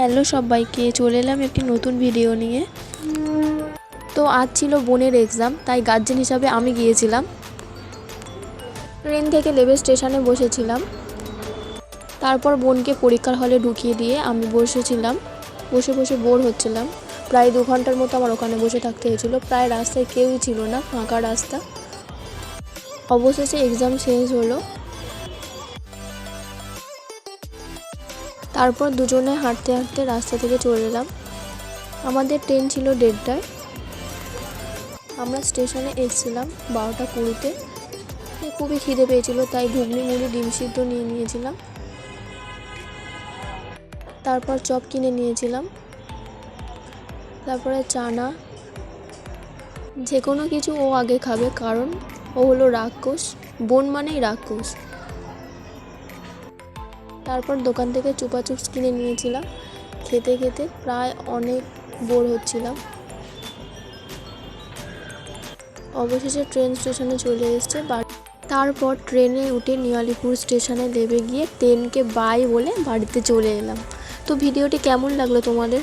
Hello সবাইকে, চলে এলাম একটি নতুন ভিডিও নিয়ে। তো আজ ছিল বোনের এক্সাম তাই গার্জেন হিসাবে আমি গিয়েছিলাম। ট্রেন থেকে লেবে স্টেশনে বসেছিলাম। তারপর বোনকে পরীক্ষার হলে ঢুকিয়ে দিয়ে আমি বসেছিলাম। বসে বসে বোর হচ্ছিলাম। প্রায় দু ঘণ্টার মতো আমার ওখানে বসে থাকতে হয়েছিল। প্রায় রাস্তায় কেউই ছিল না, ফাঁকা রাস্তা। অবশেষে এক্সাম শেষ হলো। তারপর দুজনে হাঁটতে হাঁটতে রাস্তা থেকে চলে এলাম। আমাদের ট্রেন ছিল দেড়টায়। আমরা স্টেশনে এসেছিলাম বারোটা কুড়িতে। খুবই খিদে পেয়েছিল, তাই ঘুগনি, মুড়ি, ডিম সিদ্ধ নিয়ে নিয়েছিলাম। তারপর চপ কিনে নিয়েছিলাম। তারপরে চানা। যে কোনো কিছু ও আগে খাবে, কারণ ও হলো রাক্ষস। বোন মানেই রাক্ষস। তারপর দোকান থেকে চুপাচুপস কিনে নিয়েছিলাম। খেতে খেতে প্রায় অনেক বোর হচ্ছিলাম। অবশেষে ট্রেন স্টেশনে চলে এসছে। তারপর ট্রেনে উঠে নিয়ালিপুর স্টেশনে নেমে গিয়ে ট্রেনকে বাই বলে বাড়িতে চলে এলাম। তো ভিডিওটি কেমন লাগল তোমাদের?